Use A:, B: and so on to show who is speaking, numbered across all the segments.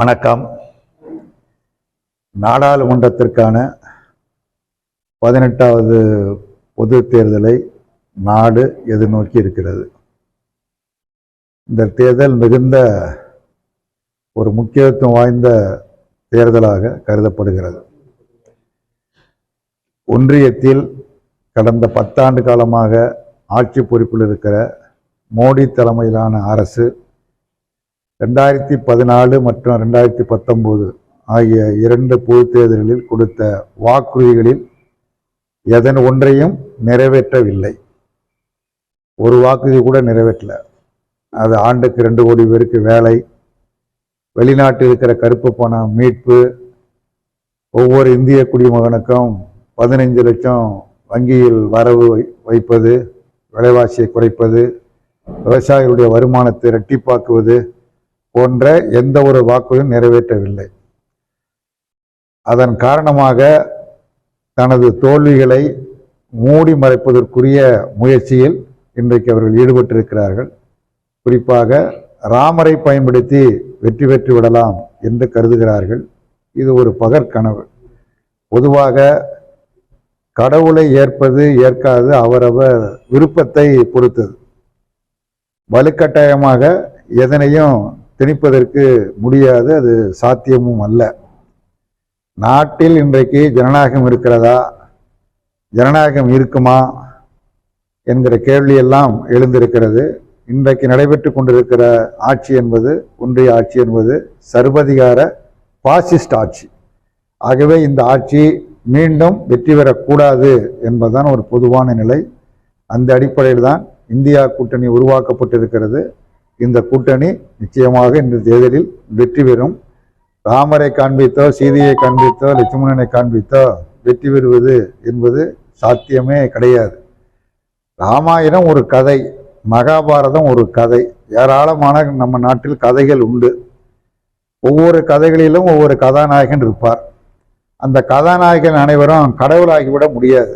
A: வணக்கம். நாடாளுமன்றத்திற்கான பதினெட்டாவது பொது தேர்தலை நாடு எதிர்நோக்கி இருக்கிறது. இந்த தேர்தல் மிகுந்த ஒரு முக்கியத்துவம் வாய்ந்த தேர்தலாக கருதப்படுகிறது. ஒன்றியத்தில் கடந்த பத்தாண்டு காலமாக ஆட்சி பொறுப்பில் இருக்கிற மோடி தலைமையிலான அரசு ரெண்டாயிரத்தி பதினாலு மற்றும் ரெண்டாயிரத்தி பத்தொம்போது ஆகிய இரண்டு பொது தேர்தல்களில் கொடுத்த வாக்குறுதிகளில் எதன் ஒன்றையும் நிறைவேற்றவில்லை. ஒரு வாக்குறுதி கூட நிறைவேற்றல. அது ஆண்டுக்கு ரெண்டு கோடி பேருக்கு வேலை வெளிநாட்டில் இருக்கிற கருப்பு பணம் மீட்பு ஒவ்வொரு இந்திய குடிமகனுக்கும் பதினைஞ்சு லட்சம் வங்கியில் வரவு வை- வைப்பது விலைவாசியை குறைப்பது விவசாயிகளுடைய வருமானத்தை இரட்டிப்பாக்குவது போன்ற எந்த ஒரு வாக்குறுதியும் நிறைவேற்றவில்லை. அதன் காரணமாக தனது தோல்விகளை மூடி மறைப்பதற்குரிய முயற்சியில் இன்றைக்கு அவர்கள் ஈடுபட்டிருக்கிறார்கள். குறிப்பாக ராமரை பயன்படுத்தி வெற்றி பெற்று விடலாம் என்று கருதுகிறார்கள். இது ஒரு பகற்கனவு. பொதுவாக கடவுளை ஏற்பது ஏற்காது அவரவர் விருப்பத்தை பொறுத்தது. வலுக்கட்டாயமாக எதனையும் திணிப்பதற்கு முடியாது அது சாத்தியமும் அல்ல. நாட்டில் இன்றைக்கு ஜனநாயகம் இருக்கிறதா? ஜனநாயகம் இருக்குமா? என்கிற கேள்வியெல்லாம் எழுந்திருக்கிறது. இன்றைக்கு நடைபெற்று கொண்டிருக்கிற ஆட்சி என்பது ஒன்றிய ஆட்சி என்பது சர்வதிகார பாசிஸ்ட் ஆட்சி. ஆகவே இந்த ஆட்சி மீண்டும் வெற்றி பெறக்கூடாது என்பதுதான் ஒரு பொதுவான நிலை. அந்த அடிப்படையில் தான் இந்தியா கூட்டணி உருவாக்கப்பட்டிருக்கிறது. இந்த கூட்டணி நிச்சயமாக இந்த தேர்தலில் வெற்றி பெறும். ராமரை காண்பித்தோ சீதையை காண்பித்தோ லட்சுமணனை காண்பித்தோ வெற்றி பெறுவது என்பது சாத்தியமே கிடையாது. ராமாயணம் ஒரு கதை மகாபாரதம் ஒரு கதை. ஏராளமான நம்ம நாட்டில் கதைகள் உண்டு. ஒவ்வொரு கதைகளிலும் ஒவ்வொரு கதாநாயகன் இருப்பார். அந்த கதாநாயகன் அனைவரும் கடவுளாகிவிட முடியாது.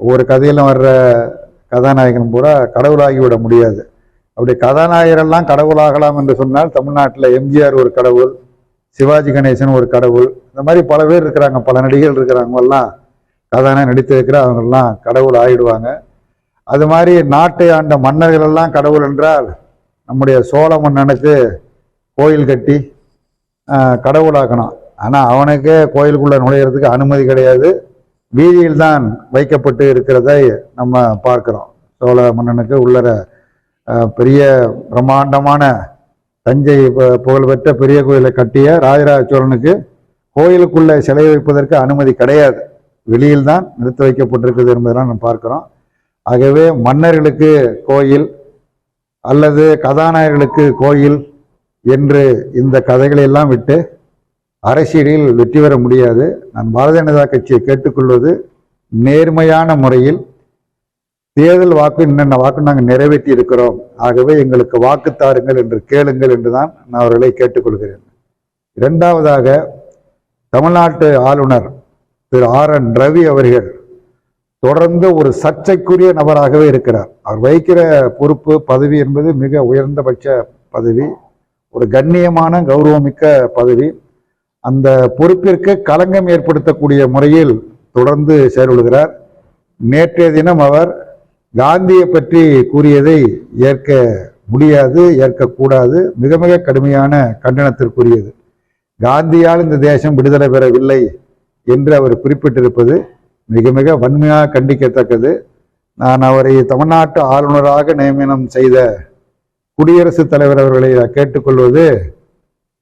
A: ஒவ்வொரு கதையிலும் வர்ற கதாநாயகன் பூரா கடவுளாகிவிட முடியாது. அப்படி கதாநாயகரெல்லாம் கடவுளாகலாம் என்று சொன்னால் தமிழ்நாட்டில் எம்ஜிஆர் ஒரு கடவுள் சிவாஜி கணேசன் ஒரு கடவுள் இந்த மாதிரி பல பேர் இருக்கிறாங்க பல நடிகர்கள் இருக்கிறாங்க கதாநாயகம் கதாநாயகன் நடித்திருக்கிற அவங்கெல்லாம் கடவுள் ஆகிடுவாங்க அது மாதிரி நாட்டை ஆண்ட மன்னர்கள் எல்லாம் கடவுள் என்றால் நம்முடைய சோழ மன்னனுக்கு கோயில் கட்டி கடவுளாக்கணும். ஆனால் அவனுக்கே கோயிலுக்குள்ளே நுழையிறதுக்கு அனுமதி கிடையாது. வீதியில் தான் வைக்கப்பட்டு இருக்கிறதை நம்ம பார்க்குறோம். சோழ மன்னனுக்கு உள்ளர பெரிய பிரம்மாண்டமான தஞ்சை புகழ்பெற்ற பெரிய கோயிலை கட்டிய ராஜராஜ சோழனுக்கு கோயிலுக்குள்ளே சிலை வைப்பதற்கு அனுமதி கிடையாது. வெளியில் தான் நிறுத்தி வைக்கப்பட்டிருக்குது என்பதெல்லாம் நம்ம பார்க்குறோம். ஆகவே மன்னர்களுக்கு கோயில் அல்லது கதாநாயகர்களுக்கு கோயில் என்று இந்த கதைகளை எல்லாம் விட்டு அரசியலில் வெற்றி பெற முடியாது. நான் பாரதிய ஜனதா கட்சியை கேட்டுக்கொள்வது நேர்மையான முறையில் தேர்தல் வாக்கு என்னென்ன வாக்கு நாங்கள் நிறைவேற்றி இருக்கிறோம். ஆகவே எங்களுக்கு வாக்கு தாருங்கள் என்று கேளுங்கள் என்றுதான் நான் அவர்களை கேட்டுக்கொள்கிறேன். இரண்டாவதாக தமிழ்நாட்டு ஆளுநர் திரு ஆர் என் ரவி அவர்கள் தொடர்ந்து ஒரு சர்ச்சைக்குரிய நபராகவே இருக்கிறார். அவர் வைக்கிற பொறுப்பு பதவி என்பது மிக உயர்ந்தபட்ச பதவி ஒரு கண்ணியமான கௌரவமிக்க பதவி. அந்த பொறுப்பிற்கு களங்கம் ஏற்படுத்தக்கூடிய முறையில் தொடர்ந்து செயல்படுகிறார். நேற்றைய தினம் அவர் காந்தியை பற்றி கூறியதை ஏற்க முடியாது ஏற்கக்கூடாது மிக மிக கடுமையான கண்டனத்திற்குரியது காந்தியால் இந்த தேசம் விடுதலை பெறவில்லை என்று அவர் குறிப்பிட்டிருப்பது மிக மிக வன்மையாக கண்டிக்கத்தக்கது. நான் அவரை தமிழ்நாட்டு ஆளுநராக நியமனம் செய்த குடியரசுத் தலைவர் அவர்களை கேட்டுக்கொள்வது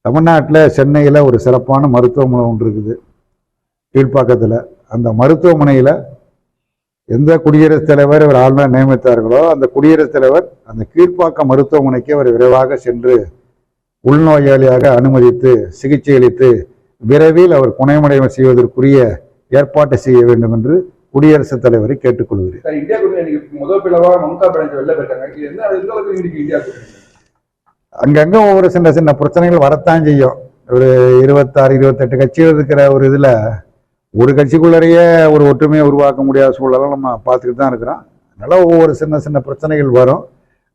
A: தமிழ்நாட்டில் சென்னையில் ஒரு சிறப்பான மருத்துவமனை ஒன்று இருக்குது. கீழ்ப்பாக்கத்தில். அந்த மருத்துவமனையில் எந்த குடியரசுத் தலைவர் அவர் ஆளுநர் நியமித்தார்களோ அந்த குடியரசுத் தலைவர் அந்த கீழ்ப்பாக்கம் மருத்துவமனைக்கு அவர் விரைவாக சென்று உள்நோயாளியாக அனுமதித்து சிகிச்சை அளித்து விரைவில் அவர் குணமடைய செய்வதற்குரிய ஏற்பாட்டை செய்ய வேண்டும் என்று குடியரசுத் தலைவரை கேட்டுக்கொள்கிறேன். அங்கங்க ஒவ்வொரு சின்ன சின்ன பிரச்சனைகள் வரத்தான் செய்யும். ஒரு இருபத்தாறு இருபத்தெட்டு கட்சிகள் இருக்கிற ஒரு இதுல ஒரு கட்சிக்குள்ளரையே ஒரு ஒற்றுமையை உருவாக்க முடியாத சூழலாம் நம்ம பார்த்துக்கிட்டு தான் இருக்கிறோம். அதனால ஒவ்வொரு சின்ன சின்ன பிரச்சனைகள் வரும்.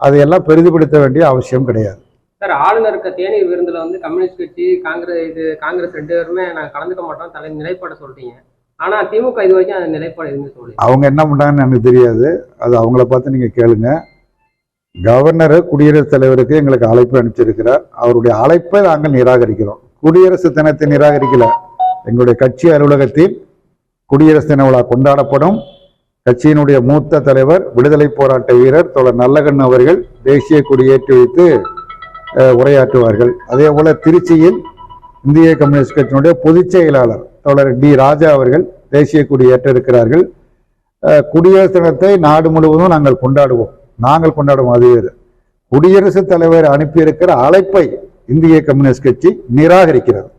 A: அதையெல்லாம் பெரிதுபடுத்த வேண்டிய அவசியம் கிடையாது.
B: சார் ஆளுநர் இருக்க தேநீர் விருந்துல வந்து கம்யூனிஸ்ட் கட்சி காங்கிரஸ் இது காங்கிரஸ் ரெண்டு பேருமே நாங்க கலந்துக்க மாட்டோம் தலை நிலைப்பாட சொல்லிட்டீங்க. ஆனா திமுக இது வரைக்கும் அந்த நிலைப்பாடு எதுவுமே சொல்லி
A: அவங்க என்ன பண்ணாங்கன்னு எனக்கு தெரியாது. அது அவங்கள பார்த்து நீங்க கேளுங்க. கவர்னர் குடியரசுத் தலைவருக்கு எங்களுக்கு அழைப்பு அனுப்பிச்சிருக்கிறார். அவருடைய அழைப்பை நாங்கள் நிராகரிக்கிறோம். குடியரசு தினத்தை நிராகரிக்கல. எங்களுடைய கட்சி அலுவலகத்தில் குடியரசு தின விழா கொண்டாடப்படும். கட்சியினுடைய மூத்த தலைவர் விடுதலை போராட்ட வீரர் தோழர் நல்லகண்ணு அவர்கள் தேசிய கொடியேற்றி வைத்து உரையாற்றுவார்கள். அதே போல திருச்சியில் இந்திய கம்யூனிஸ்ட் கட்சியினுடைய பொதுச் செயலாளர் தோழர் டி ராஜா அவர்கள் தேசிய கொடி ஏற்ற இருக்கிறார்கள் குடியரசு தினத்தை நாடு முழுவதும் நாங்கள் கொண்டாடுவோம். நாங்கள் கொண்டாடுவோம் அது குடியரசுத் தலைவர் அனுப்பியிருக்கிற அழைப்பை இந்திய கம்யூனிஸ்ட் கட்சி நிராகரிக்கிறது.